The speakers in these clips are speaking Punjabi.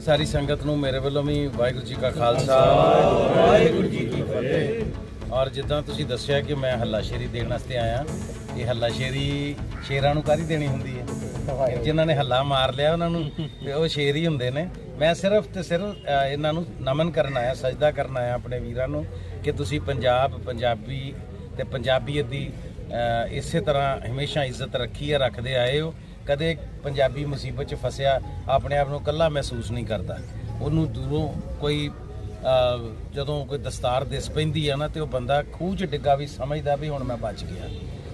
ਸਾਰੀ ਸੰਗਤ ਨੂੰ ਮੇਰੇ ਵੱਲੋਂ ਵੀ ਵਾਹਿਗੁਰੂ ਜੀ ਕਾ ਖਾਲਸਾ ਵਾਹਿਗੁਰੂ ਜੀ ਕੀ ਫਤਿਹ। ਔਰ ਜਿੱਦਾਂ ਤੁਸੀਂ ਦੱਸਿਆ ਕਿ ਮੈਂ ਹੱਲਾਸ਼ੇਰੀ ਦੇਣ ਵਾਸਤੇ ਆਇਆ ਇਹ ਹੱਲਾਸ਼ੇਰੀ ਸ਼ੇਰਾਂ ਨੂੰ ਕਾਹਦੀ ਦੇਣੀ ਹੁੰਦੀ ਹੈ? ਜਿਨ੍ਹਾਂ ਨੇ ਹੱਲਾ ਮਾਰ ਲਿਆ ਉਹਨਾਂ ਨੂੰ ਤੇ ਉਹ ਸ਼ੇਰ ਹੀ ਹੁੰਦੇ ਨੇ। ਮੈਂ ਸਿਰਫ ਤੇ ਸਿਰਫ ਇਹਨਾਂ ਨੂੰ ਨਮਨ ਕਰਨ ਆਇਆ ਸਜਦਾ ਕਰਨ ਆਇਆ ਆਪਣੇ ਵੀਰਾਂ ਨੂੰ ਕਿ ਤੁਸੀਂ ਪੰਜਾਬ ਪੰਜਾਬੀ ਤੇ ਪੰਜਾਬੀਅਤ ਦੀ ਇਸੇ ਤਰ੍ਹਾਂ ਹਮੇਸ਼ਾ ਇੱਜ਼ਤ ਰੱਖੀ ਹੈ, ਰੱਖਦੇ ਆਏ ਹੋ। ਕਦੇ ਪੰਜਾਬੀ ਮੁਸੀਬਤ 'ਚ ਫਸਿਆ, ਆਪਣੇ ਆਪ ਨੂੰ ਇਕੱਲਾ ਮਹਿਸੂਸ ਨਹੀਂ ਕਰਦਾ। ਉਹਨੂੰ ਦੂਰੋਂ ਕੋਈ ਜਦੋਂ ਕੋਈ ਦਸਤਾਰ ਦਿਸ ਪੈਂਦੀ ਆ ਨਾ, ਤੇ ਉਹ ਬੰਦਾ ਖੂਹ 'ਚ ਡਿੱਗਾ ਵੀ ਸਮਝਦਾ ਵੀ ਹੁਣ ਮੈਂ ਬਚ ਗਿਆ।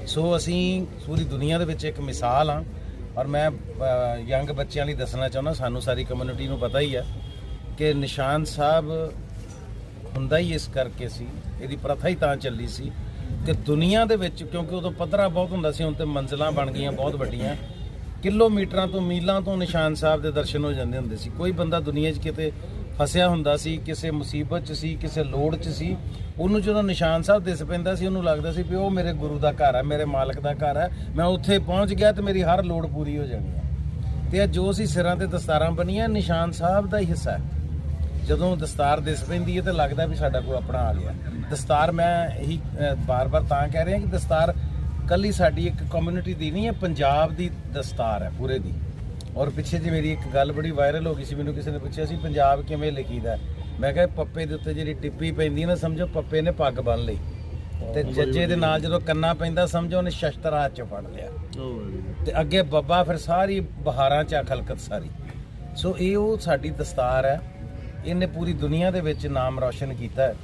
ਸੋ ਅਸੀਂ ਪੂਰੀ ਦੁਨੀਆ ਦੇ ਵਿੱਚ ਇੱਕ ਮਿਸਾਲ ਆ ਔਰ ਮੈਂ ਯੰਗ ਬੱਚਿਆਂ ਲਈ ਦੱਸਣਾ ਚਾਹੁੰਦਾ, ਸਾਨੂੰ ਸਾਰੀ ਕਮਿਊਨਿਟੀ ਨੂੰ ਪਤਾ ਹੀ ਆ ਕਿ ਨਿਸ਼ਾਨ ਸਾਹਿਬ ਹੁੰਦਾ ਹੀ ਇਸ ਕਰਕੇ ਸੀ, ਇਹਦੀ ਪ੍ਰਥਾ ਹੀ ਤਾਂ ਚੱਲੀ ਸੀ। ਕਿ ਦੁਨੀਆ ਦੇ ਵਿੱਚ, ਕਿਉਂਕਿ ਉਦੋਂ ਪੱਧਰਾ ਬਹੁਤ ਹੁੰਦਾ ਸੀ, ਹੁਣ ਤੇ ਮੰਜ਼ਲਾਂ ਬਣ ਗਈਆਂ, ਬਹੁਤ ਵੱਡੀਆਂ। ਕਿਲੋਮੀਟਰਾਂ ਤੋਂ ਮੀਲਾਂ ਤੋਂ ਨਿਸ਼ਾਨ ਸਾਹਿਬ ਦੇ ਦਰਸ਼ਨ ਹੋ ਜਾਂਦੇ ਹੁੰਦੇ ਸੀ। ਕੋਈ ਬੰਦਾ ਦੁਨੀਆ 'ਚ ਕਿਤੇ ਫਸਿਆ ਹੁੰਦਾ ਸੀ, ਕਿਸੇ ਮੁਸੀਬਤ 'ਚ ਸੀ, ਕਿਸੇ ਲੋੜ 'ਚ ਸੀ, ਉਹਨੂੰ ਜਦੋਂ ਨਿਸ਼ਾਨ ਸਾਹਿਬ ਦਿਸ ਪੈਂਦਾ ਸੀ, ਉਹਨੂੰ ਲੱਗਦਾ ਸੀ ਵੀ ਉਹ ਮੇਰੇ ਗੁਰੂ ਦਾ ਘਰ ਹੈ, ਮੇਰੇ ਮਾਲਕ ਦਾ ਘਰ ਹੈ। ਮੈਂ ਉੱਥੇ ਪਹੁੰਚ ਗਿਆ ਤੇ ਮੇਰੀ ਹਰ ਲੋੜ ਪੂਰੀ ਹੋ ਜਾਣੀ ਹੈ। ਤੇ ਇਹ ਜੋ ਅਸੀਂ ਸਿਰਾਂ ਤੇ ਦਸਤਾਰਾਂ ਬਣੀਆਂ ਨਿਸ਼ਾਨ ਸਾਹਿਬ ਦਾ ਹੀ ਹਿੱਸਾ ਹੈ। ਜਦੋਂ ਦਸਤਾਰ ਦਿਸ ਪੈਂਦੀ ਹੈ ਤਾਂ ਲੱਗਦਾ ਵੀ ਸਾਡਾ ਕੋਈ ਆਪਣਾ ਆ ਗਿਆ। ਦਸਤਾਰ ਮੈਂ ਇਹੀ ਬਾਰ-ਬਾਰ ਤਾਂ ਕਹਿ ਰਿਹਾ ਕਿ ਦਸਤਾਰ ਕੱਲੀ ਸਾਡੀ ਇੱਕ ਕਮਿਊਨਿਟੀ ਦੀ ਨਹੀਂ ਹੈ ਪੰਜਾਬ ਦੀ ਦਸਤਾਰ ਹੈ ਪੂਰੇ ਦੀ। ਔਰ ਪਿੱਛੇ ਜੇ ਮੇਰੀ ਇੱਕ ਗੱਲ ਬੜੀ ਵਾਇਰਲ ਹੋ ਗਈ ਸੀ ਮੈਨੂੰ ਕਿਸੇ ਨੇ ਪੁੱਛਿਆ ਸੀ ਪੰਜਾਬ ਕਿਵੇਂ ਲਿਖੀਦਾ ਹੈ? ਮੈਂ ਕਿਹਾ ਪੱਪੇ ਦੇ ਉੱਤੇ ਜਿਹੜੀ ਟਿੱਪੀ ਪੈਂਦੀ ਨਾ ਸਮਝੋ ਪੱਪੇ ਨੇ ਪੱਗ ਬੰਨ ਲਈ। ਤੇ ਜੱਜੇ ਦੇ ਨਾਲ ਜਦੋਂ ਕੰਨਾ ਪੈਂਦਾ ਸਮਝੋ ਉਹਨੇ ਸ਼ਸਤਰ ਹੱਥ 'ਚ ਫੜ ਲਿਆ। ਤੇ ਅੱਗੇ ਬੱਬਾ ਫਿਰ ਸਾਰੀ ਬਹਾਰਾਂ 'ਚ ਆ ਖਲਕਤ ਸਾਰੀ। ਸੋ ਇਹ ਉਹ ਸਾਡੀ ਦਸਤਾਰ ਹੈ। ਇਹਨੇ ਪੂਰੀ ਦੁਨੀਆ ਦੇ ਵਿੱਚ ਨਾਮ ਰੌਸ਼ਨ ਕੀਤਾ ਹੈ।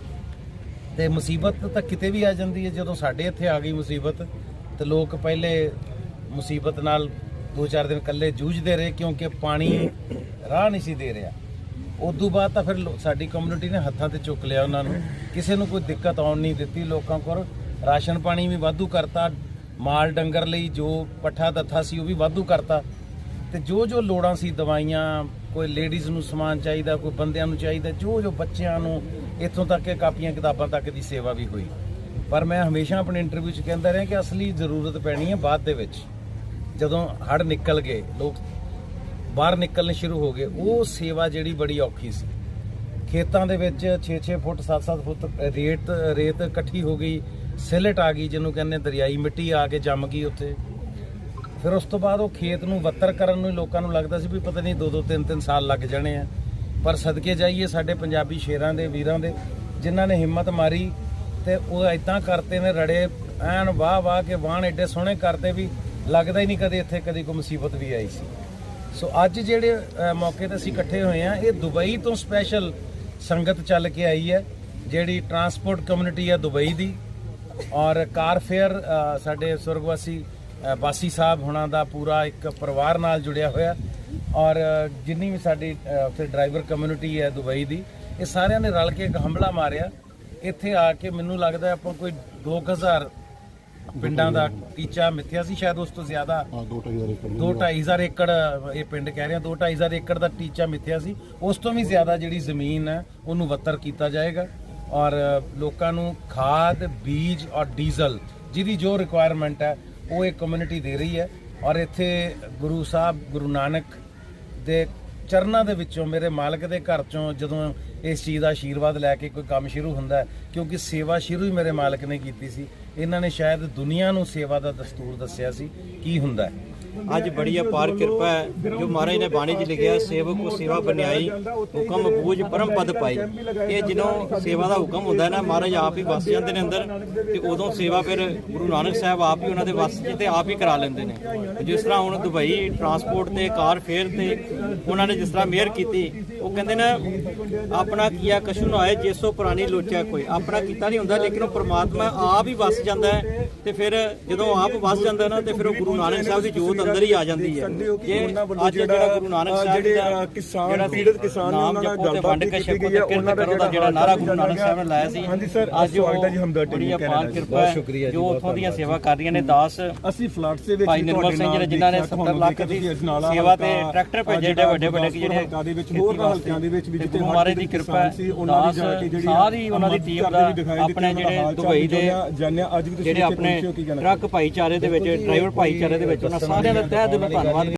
ਤੇ ਮੁਸੀਬਤ ਤਾਂ ਕਿਤੇ ਵੀ ਆ ਜਾਂਦੀ ਹੈ। ਜਦੋਂ ਸਾਡੇ ਇੱਥੇ ਆ ਗਈ ਮੁਸੀਬਤ, ਤੇ ਲੋਕ ਪਹਿਲੇ ਮੁਸੀਬਤ ਨਾਲ ਦੋ ਚਾਰ ਦਿਨ ਇਕੱਲੇ ਜੂਝਦੇ ਰਹੇ ਕਿਉਂਕਿ ਪਾਣੀ ਰਾਹ ਨਹੀਂ ਸੀ ਦੇ ਰਿਹਾ। ਉਦੋਂ ਬਾਅਦ ਤਾਂ ਫਿਰ ਸਾਡੀ ਕਮਿਊਨਿਟੀ ਨੇ ਹੱਥਾਂ ਤੇ ਚੁੱਕ ਲਿਆ ਉਹਨਾਂ ਨੂੰ। ਕਿਸੇ ਨੂੰ ਕੋਈ ਦਿੱਕਤ ਆਉਣ ਨਹੀਂ ਦਿੱਤੀ ਲੋਕਾਂ ਕੋਲ। ਰਾਸ਼ਨ ਪਾਣੀ ਵੀ ਵਾਧੂ ਕਰਤਾ। ਮਾਲ ਡੰਗਰ ਲਈ ਜੋ ਪੱਠਾ ਦੱਥਾ ਸੀ ਉਹ ਵੀ ਵਾਧੂ ਕਰਤਾ। ਤੇ ਜੋ ਜੋ ਲੋੜਾਂ ਸੀ ਦਵਾਈਆਂ, ਕੋਈ ਲੇਡੀਜ਼ ਨੂੰ ਸਮਾਨ ਚਾਹੀਦਾ, ਕੋਈ ਬੰਦਿਆਂ ਨੂੰ ਚਾਹੀਦਾ, ਜੋ ਜੋ ਬੱਚਿਆਂ ਨੂੰ ਇੱਥੋਂ ਤੱਕ ਕਿ ਕਾਪੀਆਂ ਕਿਤਾਬਾਂ ਤੱਕ ਦੀ ਸੇਵਾ ਵੀ ਹੋਈ। ਪਰ ਮੈਂ ਹਮੇਸ਼ਾ ਆਪਣੇ ਇੰਟਰਵਿਊ 'ਚ ਕਹਿੰਦਾ ਰਿਹਾ ਕਿ ਅਸਲੀ ਜ਼ਰੂਰਤ ਪੈਣੀ ਹੈ ਬਾਅਦ ਦੇ ਵਿੱਚ। ਜਦੋਂ ਹੜ ਨਿਕਲ ਗਏ, ਲੋਕ ਬਾਹਰ ਨਿਕਲਣੇ ਸ਼ੁਰੂ ਹੋ ਗਏ, ਉਹ ਸੇਵਾ ਜਿਹੜੀ ਬੜੀ ਔਖੀ ਸੀ। ਖੇਤਾਂ ਦੇ ਵਿੱਚ 6-6 ਫੁੱਟ 7-7 ਫੁੱਟ ਰੇਤ ਰੇਤ ਇਕੱਠੀ ਹੋ ਗਈ, ਸਿਲਟ ਆ ਗਈ, ਜਿਹਨੂੰ ਕਹਿੰਦੇ ਦਰਿਆਈ ਮਿੱਟੀ ਆ ਕੇ ਜੰਮ ਗਈ ਉੱਥੇ। ਫਿਰ ਉਸ ਤੋਂ ਬਾਅਦ ਉਹ ਖੇਤ ਨੂੰ ਵੱਤਰ ਕਰਨ ਨੂੰ ਹੀ ਲੋਕਾਂ ਨੂੰ ਲੱਗਦਾ ਸੀ ਵੀ ਪਤਾ ਨਹੀਂ 2-2 3-3 ਸਾਲ ਲੱਗ ਜਾਣੇ ਆ। ਪਰ ਸਦਕੇ ਜਾਈਏ ਸਾਡੇ ਪੰਜਾਬੀ ਸ਼ੇਰਾਂ ਦੇ, ਵੀਰਾਂ ਦੇ, ਜਿਨ੍ਹਾਂ ਨੇ ਹਿੰਮਤ ਮਾਰੀ ਤੇ ਉਹ ਇਦਾਂ ਕਰਤੇ ਨੇ, ਰੜੇ, ਐਨ ਵਾਹ ਵਾਹ ਕੇ ਵਾਹਣ ਐਡੇ ਸੋਹਣੇ ਕਰਦੇ ਵੀ ਲੱਗਦਾ ਹੀ ਨਹੀਂ ਕਦੇ ਇੱਥੇ ਕਦੀ ਕੋਈ ਮੁਸੀਬਤ ਵੀ ਆਈ ਸੀ। ਸੋ ਅੱਜ ਜਿਹੜੇ ਮੌਕੇ ਤੇ ਅਸੀਂ ਇਕੱਠੇ ਹੋਏ ਆ, ਇਹ ਦੁਬਈ ਤੋਂ ਸਪੈਸ਼ਲ ਸੰਗਤ ਚੱਲ ਕੇ ਆਈ ਹੈ, ਜਿਹੜੀ ਟਰਾਂਸਪੋਰਟ ਕਮਿਊਨਿਟੀ ਹੈ ਦੁਬਈ ਦੀ। ਔਰ ਕਾਰ ਫੇਅਰ ਸਾਡੇ ਸੁਰਗਵਾਸੀ ਬਾਸੀ ਸਾਹਿਬ ਹੁਣਾਂ ਦਾ ਪੂਰਾ ਇੱਕ ਪਰਿਵਾਰ ਨਾਲ ਜੁੜਿਆ ਹੋਇਆ। ਔਰ ਜਿੰਨੀ ਵੀ ਸਾਡੀ ਉੱਥੇ ਡਰਾਈਵਰ ਕਮਿਊਨਿਟੀ ਹੈ ਦੁਬਈ ਦੀ ਇਹ ਸਾਰਿਆਂ ਨੇ ਰਲ ਕੇ ਇੱਕ ਹਮਲਾ ਮਾਰਿਆ। ਇੱਥੇ ਆ ਕੇ ਮੈਨੂੰ ਲੱਗਦਾ ਆਪਾਂ ਕੋਈ 2000 ਪਿੰਡਾਂ ਦਾ ਟੀਚਾ ਮਿੱਥਿਆ ਸੀ ਸ਼ਾਇਦ ਉਸ ਤੋਂ ਜ਼ਿਆਦਾ। ਹਾਂ ਦੋ ਢਾਈ ਹਜ਼ਾਰ ਏਕੜ ਇਹ ਪਿੰਡ ਕਹਿ ਰਿਹਾ ਦੋ ਢਾਈ ਹਜ਼ਾਰ ਏਕੜ ਦਾ ਟੀਚਾ ਮਿੱਥਿਆ ਸੀ। ਉਸ ਤੋਂ ਵੀ ਜ਼ਿਆਦਾ ਜਿਹੜੀ ਜ਼ਮੀਨ ਹੈ ਉਹਨੂੰ ਵੱਤਰ ਕੀਤਾ ਜਾਏਗਾ। ਔਰ ਲੋਕਾਂ ਨੂੰ ਖਾਦ ਬੀਜ ਔਰ ਡੀਜ਼ਲ ਜਿਹਦੀ ਜੋ ਰਿਕੁਆਇਰਮੈਂਟ ਹੈ ਉਹ ਇਹ ਕਮਿਊਨਿਟੀ ਦੇ ਰਹੀ ਹੈ ਔਰ ਇੱਥੇ ਗੁਰੂ ਸਾਹਿਬ, ਗੁਰੂ ਨਾਨਕ ਦੇ ਚਰਨਾਂ ਦੇ ਵਿੱਚੋਂ, ਮੇਰੇ ਮਾਲਕ ਦੇ ਘਰ ਚੋਂ ਜਦੋਂ ਇਸ ਚੀਜ਼ ਦਾ ਆਸ਼ੀਰਵਾਦ ਲੈ ਕੇ ਕੋਈ ਕੰਮ ਸ਼ੁਰੂ ਹੁੰਦਾ ਕਿਉਂਕਿ ਸੇਵਾ ਸ਼ੁਰੂ ਹੀ ਮੇਰੇ ਮਾਲਕ ਨੇ ਕੀਤੀ ਸੀ, ਇਹਨਾਂ ਨੇ ਸ਼ਾਇਦ ਦੁਨੀਆ ਨੂੰ ਸੇਵਾ ਦਾ ਦਸਤੂਰ ਦੱਸਿਆ ਸੀ, ਕੀ ਹੁੰਦਾ ਅੱਜ ਬੜੀ ਅਪਾਰ ਕਿਰਪਾ ਹੈ, ਜੋ ਮਹਾਰਾਜ ਨੇ ਬਾਣੀ 'ਚ ਲਿਖਿਆ, ਸੇਵਕ ਕੋ ਸੇਵਾ ਬਨਿਆਈ ਹੁਕਮ ਬੂਝ ਪਰਮ ਪਦ ਪਾਈ। ਇਹ ਜਦੋਂ ਸੇਵਾ ਦਾ ਹੁਕਮ ਹੁੰਦਾ ਨਾ, ਮਹਾਰਾਜ ਆਪ ਹੀ ਵਸ ਜਾਂਦੇ ਨੇ ਅੰਦਰ, ਤੇ ਉਦੋਂ ਸੇਵਾ ਫਿਰ ਗੁਰੂ ਨਾਨਕ ਸਾਹਿਬ ਆਪ ਹੀ ਉਹਨਾਂ ਦੇ ਵਸ 'ਚ ਤੇ ਆਪ ਹੀ ਕਰਾ ਲੈਂਦੇ ਨੇ। ਜਿਸ ਤਰ੍ਹਾਂ ਹੁਣ ਦੁਬਈ ਟਰਾਂਸਪੋਰਟ ਤੇ, ਕਾਰ ਫੇਅਰ ਤੇ ਉਹਨਾਂ ਨੇ ਜਿਸ ਤਰ੍ਹਾਂ ਮਿਹਰ ਕੀਤੀ, ਉਹ ਕਹਿੰਦੇ ਨੇ, ਆਪਣਾ ਕੀਆ ਕਛੂ ਨਾ ਹੋਏ ਜੇਸੋ ਪੁਰਾਣੀ ਲੋਚਿਆ ਕੋਈ। ਆਪਣਾ ਕੀਤਾ ਨਹੀਂ ਹੁੰਦਾ, ਲੇਕਿਨ ਉਹ ਪ੍ਰਮਾਤਮਾ ਆਪ ਹੀ ਵਸ ਜਾਂਦਾ ਹੈ ਤੇ ਫਿਰ ਜਦੋਂ ਆਪ ਵਸ ਜਾਂਦਾ ਨਾ ਤੇ ਫਿਰ ਉਹ ਗੁਰੂ ਨਾਨਕ ਸਾਹਿਬ ਦੀ ਜੋਤ ਅੰਦਰ ਹੀ ਆ ਜਾਂਦੀ ਹੈ। ਜੇ ਅੱਜ ਜਿਹੜਾ ਗੁਰੂ ਨਾਨਕ ਸਾਹਿਬ ਜਿਹੜੇ ਕਿਸਾਨ ਜਿਹੜਾ ਪੀੜਤ ਕਿਸਾਨ ਨੇ ਨਾਮ ਉਹਨਾਂ ਨਾਲ ਜਪੋ ਤੇ ਗੱਲਬਾਤ ਵੰਡ ਕੇ ਛਕੋ ਤੇ ਹੈ ਕਿਰਤ ਦਾ ਕਰੋ ਦਾ ਜਿਹੜਾ ਨਾਰਾ ਗੁਰੂ ਨਾਨਕ ਸਾਹਿਬ ਨੇ ਲਾਇਆ ਸੀ। ਹਾਂਜੀ ਸਰ, ਅੱਜ ਹੈ ਜੀ ਹਮਦਰਦ ਬੜੀ ਅਪਾਰ। ਕਿਰਪਾ ਹੈ ਜੋ ਉੱਥੋਂ ਦੀਆਂ ਸੇਵਾ ਕਰ ਰਹੀਆਂ ਨੇ ਦਾਸ। ਅਸੀਂ ਫਲੱਡ ਦੇ ਵਿੱਚ ਭਾਈ ਨਿਰਮਲ ਤੁਹਾਡੇ ਸਿੰਘ ਨਾਲ ਜੀ ਜਿਨ੍ਹਾਂ ਨੇ ਦੇਖਿਆ 70 ਲੱਖ ਦੀ ਸੇਵਾ ਤੇ ਟਰੈਕਟਰ ਭੇਜੇ ਜਿਹੜਾ ਵੱਡੇ ਵੱਡੇ ਜਿਹੜੇ ਹਲਕਾ ਦੇ ਵਿੱਚ ਹੋਰ ਹਲਕਿਆਂ ਦੇ ਵਿੱਚ ਵੀ ਜਿੱਥੇ ਮਹਾਰਾਜ ਦੀ ਕਿਰਪਾ ਸੀ ਉਹਨਾਂ ਦੀ ਜਾ ਕੇ ਜਿਹੜੀ ਸਾਰੀ ਉਹਨਾਂ ਦੀ ਟੀਮ ਦਾ ਆਪਣੇ ਜਿਹੜੇ ਦੁਬਈ ਦੇ ਜਿਹੜੇ ਆਪਣੇ ਟਰੱਕ ਭਾਈਚਾਰੇ ਦੇ ਵਿੱਚ ਡਰਾਈਵਰ ਭਾਈਚਾਰੇ ਦੇ ਵਿੱਚ ਉਹਨਾਂ ਸਾਰਿਆਂ ਦਾ ਤਹਿ ਦਿਲੋਂ ਧੰਨਵਾਦ